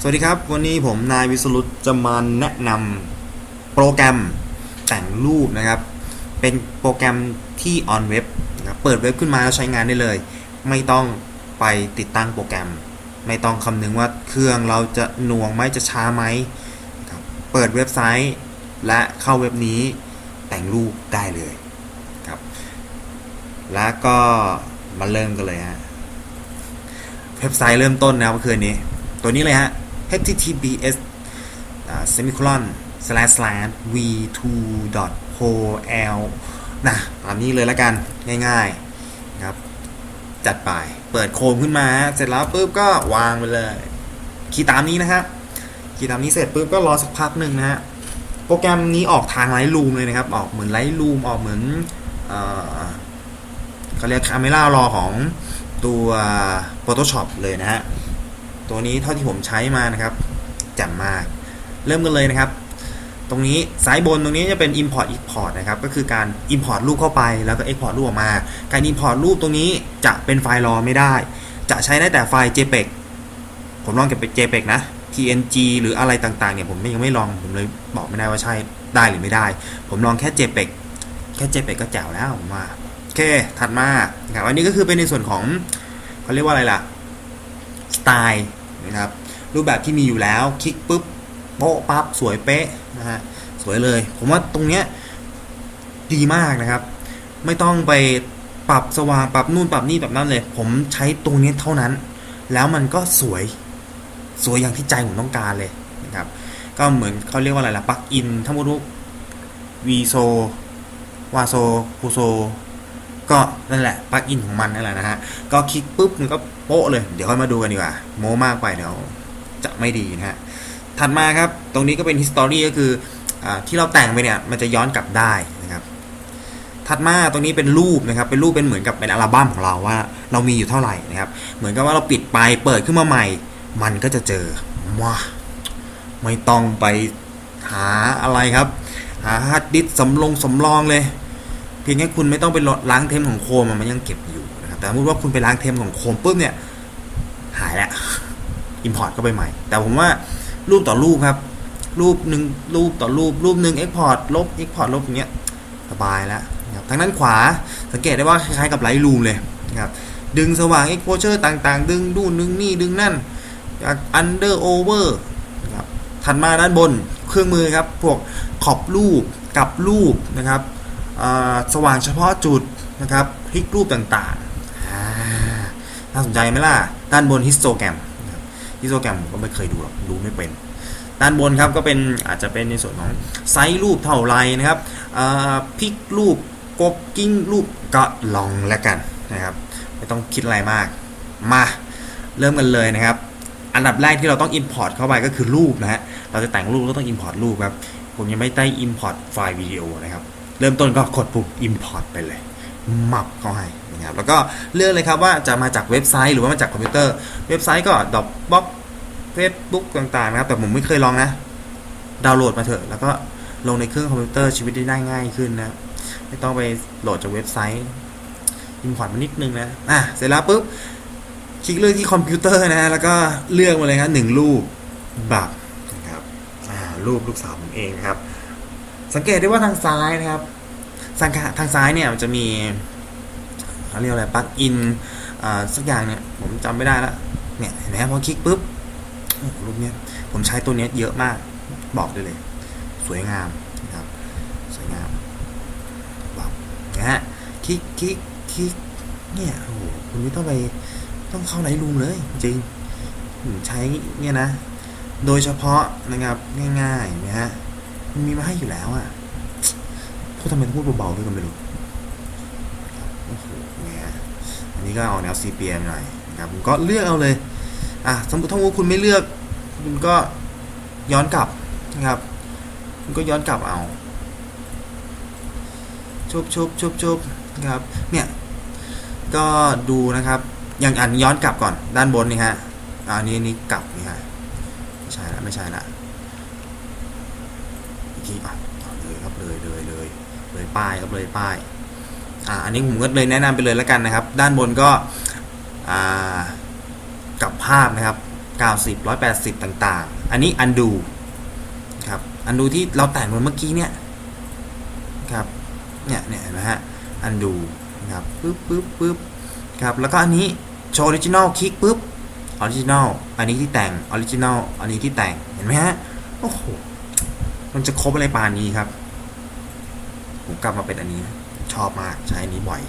สวัสดีครับ วันนี้ผมนายวิสรุตจะมาแนะนำโปรแกรมแต่งรูปนะครับ เป็นโปรแกรมที่ on web นะครับเปิดเว็บขึ้นมาแล้วใช้งานได้เลย ไม่ต้องไปติดตั้งโปรแกรม ไม่ต้องคำนึงว่าเครื่องเราจะหน่วงไหมจะช้าไหมครับเปิดเว็บไซต์และเข้าเว็บนี้แต่งรูปได้เลยครับ แล้วก็มาเริ่มกันเลยฮะเว็บไซต์เริ่มต้นนะครับเมื่อคืนนี้ ตัวนี้เลยฮะ https semicolon slash slash v2 hol นะตามนี้เลยแล้วกันง่ายๆครับ จัดไป เปิดโคมขึ้นมา เสร็จแล้วปุ๊บก็วางไปเลย คีย์ตามนี้นะครับคีย์ตามนี้เสร็จปุ๊บก็รอสักพักหนึ่งนะฮะ โปรแกรมนี้ออกทางไลท์รูมเลยนะครับ ออกเหมือนไลท์รูมออกเหมือนเขาเรียกคาเมล่ารอของตัว Photoshop เลยนะฮะ ตัวนี้เท่าที่ผมใช้มานะครับแจ่มมาก เริ่มกันเลยนะครับ ตรงนี้ซ้ายบนตรงนี้จะเป็น Import Export นะครับ ก็คือการ Import รูปเข้าไปแล้วก็ Export รูปออกมา การ Import รูปตรงนี้จะเป็นไฟล์รอไม่ได้ จะใช้ได้แต่ไฟล์ JPEG ผมลองเก็บเป็น JPEG นะ PNG หรืออะไรต่างๆเนี่ยผมยังไม่ลองผมเลยบอกไม่ได้ว่าใช่ได้หรือไม่ได้ ผมลองแค่ JPEG แค่ JPEG ก็แจ๋วแล้วผมว่าโอเคถัดมาครับอันนี้ก็คือเป็นในส่วนของเขาเรียกว่าอะไรล่ะสไตล์ นะครับ รูปแบบที่มีอยู่แล้วคลิกปุ๊บโป๊ะปั๊บสวยเป๊ะนะฮะสวยเลย ผมว่าตรงเนี้ยดีมากนะครับ ไม่ต้องไปปรับสว่างปรับนู่นปรับนี่ปรับนั่นเลย ผมใช้ตรงนี้เท่านั้น แล้วมันก็สวยสวยอย่างที่ใจผมต้องการเลยนะครับ ก็เหมือนเขาเรียกว่าอะไรล่ะปลั๊กอินทั้งหมดวีโซวาโซคูโซ ก็นั่นแหละปลั๊กอินของมันนั่นแหละนะฮะก็คลิกปุ๊บมันก็โป๊ะเลย เดี๋ยวค่อยมาดูกันดีกว่า โม้มากไปเดี๋ยวจะไม่ดีนะฮะถัดมาครับตรงนี้ก็เป็น history ก็คืออที่เราแต่งไปเนี่ยมันจะย้อนกลับได้นะครับถัดมาตรงนี้เป็นรูปนะครับเป็นรูปเป็นเหมือนกับเป็นอัลบั้มของเราว่า เรามีอยู่เท่าไหร่นะครับเหมือนกับว่าเราปิดไปเปิดขึ้นมาใหม่ มันก็จะเจอว้าไม่ต้องไปหาอะไรครับ หาฮาร์ดดิสสำรองสำรองเลย เพียงแค่คุณไม่ต้องไปล้างเทมของโคมมันยังเก็บอยู่นะครับแต่สมมติว่าคุณไปล้างเทมของโคมปุ๊บเนี่ย หายแล้วอิมพอร์ตก็ไปใหม่ แต่ผมว่ารูปต่อรูปครับ รูปหนึ่งรูปต่อรูป รูปหนึ่งเอ็กพอร์ตลบเอ็กพอร์ตลบอย่างเงี้ยสบายแล้วนะครับทางด้านขวาสังเกตได้ว่าคล้ายๆกับไลท์รูมเลยนะครับดึงสว่าง exposure ต่างๆ ดึงดูนดึงนี่ดึงนั่นจาก under over นะครับถัดมาด้านบนเครื่องมือครับพวกขอบรูปกับรูปนะครับ สว่างเฉพาะจุดนะครับพลิกรูปต่างๆอ่าน่าสนใจไหมล่ะ ด้านบนฮิสโตแกรมฮิสโตแกรมผมก็ไม่เคยดูหรอกดูไม่เป็นด้านบนครับก็เป็นอาจจะเป็นในส่วนของไซส์รูปเท่าไรนะครับพลิกรูปกบกิ้งรูปก็ลองแล้วกันนะครับ ไม่ต้องคิดอะไรมาก มาเริ่มกันเลยนะครับ อันดับแรกที่เราต้อง Import เข้าไปก็คือรูปนะฮะเราจะแต่งรูปก็ต้อง Import รูปครับ ผมยังไม่ได้ Import ไฟล์วิดีโอนะครับ เริ่มต้นก็กดปุ่ม Import ไปเลยมับเข้าให้นะครับแล้วก็เลือกเลยครับว่าจะมาจากเว็บไซต์หรือว่ามาจากคอมพิวเตอร์ เว็บไซต์ก็ Dropbox Facebook ต่างๆนะครับ แต่ผมไม่เคยลองนะ ดาวน์โหลดมาเถอะ แล้วก็ลงในเครื่องคอมพิวเตอร์ชีวิตได้ง่ายขึ้นนะ ไม่ต้องไปโหลดจากเว็บไซต์อินพอร์ตมานิดนึงนะ อะ เสร็จแล้วปุ๊บ คลิกเลือกที่คอมพิวเตอร์นะ แล้วก็เลือกมาเลยครับหนึ่งรูปแบบนะครับ อ่า รูปลูกสาวผมเองครับ สังเกตได้ว่าทางซ้ายนะครับสังทางซ้ายเนี่ยมันจะมีเขาเรียกอะไรปลั๊กอินอ่าสักอย่างเนี่ยผมจำไม่ได้ละเนี่ยเห็นไหมพอคลิกปุ๊บรูปเนี้ยผมใช้ตัวเนี้ยเยอะมากบอกได้เลย สวยงามนะครับสวยงามแบบนะฮะคลิกคลิกคลิกเนี่ยโอ้โหคุณไม่ต้องไปต้องเข้าไหนรูมเลยจริงผมใช้เนี่ยนะ โดยเฉพาะนะครับง่ายๆนะฮะ มันมีมาให้อยู่แล้วอะ่ะพูดทำไมต้องพูดเบาๆด้วยกันไม่รู้โอ้โหเนี่ยอันนี้ก็เอาแนว CPM หน่อยนะครับผมก็เลือกเอาเลย อะสมมติถ้าว่าคุณไม่เลือก คุณก็ย้อนกลับนะครับคุณก็ย้อนกลับเอาชุบชุบชุบชุบครับ เนี่ย ก็ดูนะครับ อย่างอันย้อนกลับก่อนด้านบนนี่ฮะอ่านี้นี่กลับนี่ฮะ ไม่ใช่ละไม่ใช่ละ กทีอะเลยครับเลยเลยเลยเลยป้ายครับเลยป้ายอ่าอันนี้ผมก็เลยแนะนำไปเลยแล้วกันนะครับ ด้านบนก็อ่ากับภาพนะครับ90 180 ต่างๆ อันนี้ undo ครับ undo ที่เราแต่งไว้เมื่อกี้เนี่ยครับเนี่ยเนี่ยนไหมฮะ undo นะครับปึ๊บปึ๊บปึ๊บครับแล้วก็อันนี้ show original คลิกปึ๊บ original อันนี้ที่แต่ง original อันนี้ที่แต่งเห็นไหมฮะโอ้โห มันจะครบอะไรปานนี้ครับ ผมกลับมาเป็นอันนี้ ชอบมากใช้อันนี้บ่อย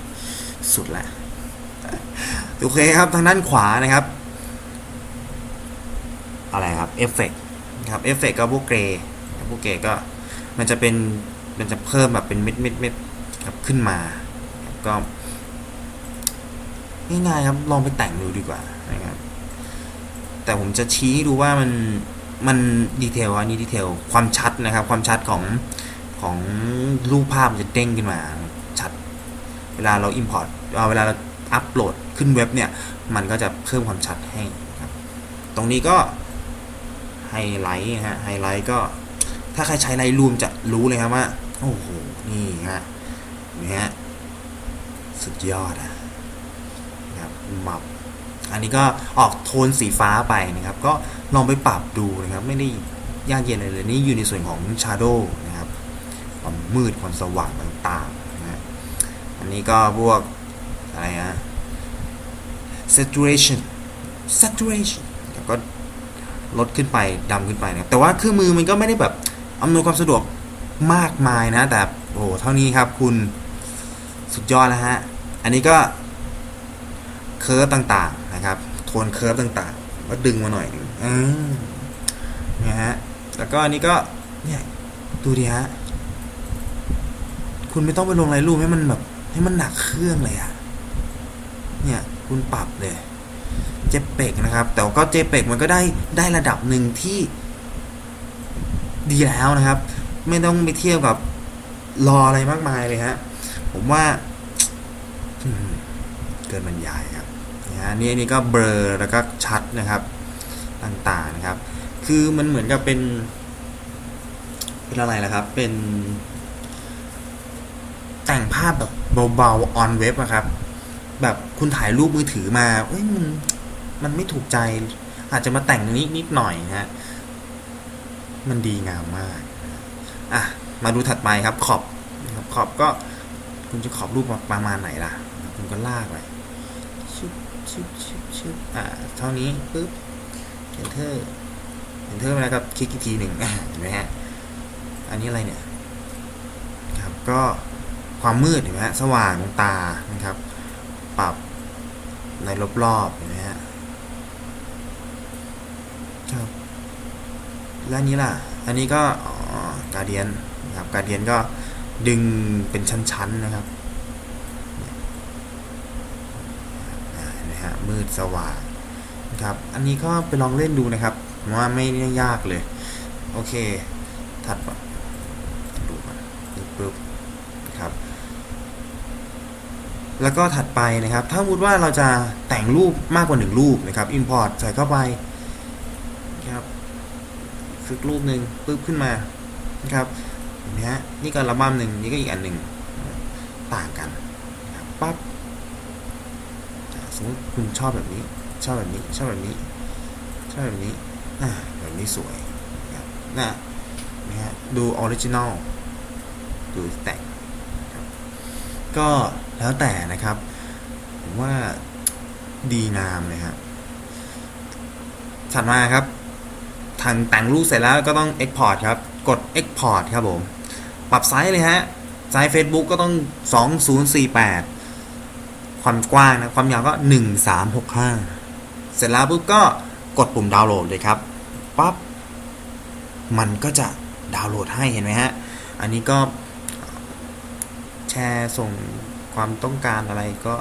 สุดแหละโอเคครับทางด้านขวานะครับ อะไรครับเอฟเฟกครับเอฟเฟกก็พวกเกรย์พวกเกรย์ก็มันจะเป็นมันจะเพิ่มแบบเป็นเม็ดเม็ดเม็ดครับขึ้นมาก็ง่ายๆครับลองไปแต่งดูดีกว่านะครับแต่ผมจะชี้ให้ดูว่ามัน มันดีเทลอันนี้ดีเทลความชัดนะครับ ความชัดของของรูปภาพมันจะเด้งขึ้นมาชัด เวลาเรา Import เอาเวลาเราอัปโหลดขึ้นเว็บเนี่ย มันก็จะเพิ่มความชัดให้ครับ ตรงนี้ก็ไฮไลท์นะฮะไฮไลท์ก็ถ้าใครใช้ไลท์รูมจะรู้เลยครับว่า โอ้โห นี่ฮะนี่ฮะสุดยอดอะนะครับมับ อันนี้ก็ออกโทนสีฟ้าไปนะครับ ก็ลองไปปรับดูนะครับ ไม่ได้ยากเย็นอะไรเลยนี่อยู่ในส่วนของ Shadow นะครับความมืดความสว่างต่างๆนะอันนี้ก็พวกอะไรนะ saturation saturation แล้วก็ลดขึ้นไปดำขึ้นไปนะแต่ว่าเครื่องมือมันก็ไม่ได้แบบอำนวยความสะดวกมากมายนะ แต่โอ้โหเท่านี้ครับคุณสุดยอดแล้วฮะ อันนี้ก็เคิร์ต่าง นะครับ โทนเคิร์ฟต่างๆ ก็ดึงมาหน่อยหนึงอืมนะฮะ แล้วก็อันนี้ก็ เนี่ย ดูดิฮะ คุณไม่ต้องไปลงไรรูปให้มันแบบ ให้มันหนักเครื่องเลยอะเนี่ย คุณปรับเลยเจเปกนะครับ แต่ก็เจเปกมันก็ได้ได้ระดับหนึ่งที่ดีแล้วนะครับ ไม่ต้องไปเทียบกับรออะไรมากมายเลยฮะ ผมว่า เกินบรรยายครับ นะฮะนี่อันนี้ก็เบลอแล้วก็ชัดนะครับต่างๆนะครับ คือมันเหมือนกับเป็น เป็นอะไรล่ะครับ เป็น แต่งภาพแบบเบาๆ on web อะครับ แบบคุณถ่ายรูปมือถือมาเอ้ยมันมันไม่ถูกใจ อาจจะมาแต่งนิดนิดหน่อยฮะมันดีงามมากอะมาดูถัดไปครับขอบขอบก็คุณจะขอบรูปประมาณไหนล่ะ คุณก็ลากไป ชึบชึบชึบอ่าเท่านี้ปุ๊บ enter enter ไปแล้วครับคลิกอีกทีหนึ่งเห็นไหมฮะอันนี้อะไรเนี่ยครับก็ความมืดเห็นไหมฮะสว่างตานะครับ ปรับในรอบๆเห็นไหมฮะครับและอันนี้ล่ะ อันนี้ก็อ๋อการเดียนนะครับการเดียนก็ดึงเป็นชั้นๆนะครับอ่าเห็นไหม ฮะมืดสว่างนะครับอันนี้ก็ไปลองเล่นดูนะครับว่าไม่ยากเลย โอเค ถัดมาดูก่อนปึ๊บนะครับแล้วก็ถัดไปนะครับ ถ้าสมมติว่าเราจะแต่งรูปมากกว่าหนึ่งรูปนะครับ Import ใส่เข้าไปนะครับซึกรูปหนึ่งปึ๊บขึ้นมานะครับเห็นไหมฮะนี่ก็อัลบั้มหนึ่งนี่ก็อีกอันหนึ่งต่างกันปั๊บ มมติคุณชอบแบบนี้ ชอบแบบนี้ ชอบแบบนี้ ชอบแบบนี้อ่าแบบนี้สวยนะนะฮะดูออริจินอลดูแต่งก็แล้วแต่นะครับ ผมว่าดีงามเลยครับถัดมาครับทางแต่งรูปเสร็จแล้วก็ต้อง Export ครับ กด Export ครับผม ปรับไซส์เลยฮะ ไซส์ Facebook ก็ต้อง 2048 ความกว้างนะความยาวก็ 1365 เสร็จแล้วปุ๊บก็กดปุ่มดาวน์โหลดเลยครับปั๊บมันก็จะดาวน์โหลดให้เห็นไหมฮะ อันนี้ก็แชร์ส่งความต้องการอะไรก็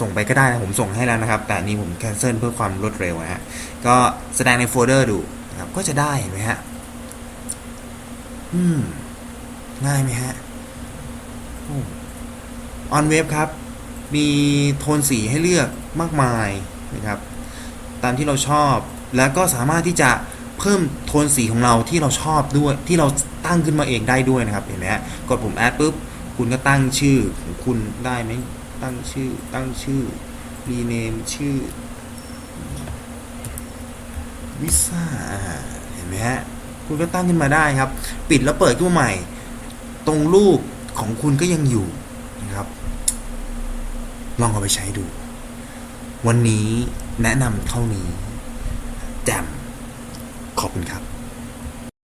ส่งไปก็ได้นะผมส่งให้แล้วนะครับ แต่นนี้ผมแคนเซิลเพื่อความรวดเร็วนะฮะ ก็แสดงในโฟลเดอร์ดูนะครับก็จะได้เห็นไหมฮะ อืม ง่ายไหมฮะออนเว็บครับ มีโทนสีให้เลือกมากมายนะครับ ตามที่เราชอบ แล้วก็สามารถที่จะเพิ่มโทนสีของเราที่เราชอบด้วย ที่เราตั้งขึ้นมาเองได้ด้วยนะครับเห็นไหมฮะกดปุ่มแอดปุ๊บคุณก็ตั้งชื่อของคุณได้ไหมตั้งชื่อตั้งชื่อรีเนมชื่อวิซ่าเห็นไหมฮะคุณก็ตั้งขึ้นมาได้ครับ ปิดแล้วเปิดขึ้นมาใหม่ ตรงรูปของคุณก็ยังอยู่นะครับ ลองเอาไปใช้ดู วันนี้แนะนำเท่านี้แจมขอบคุณครับ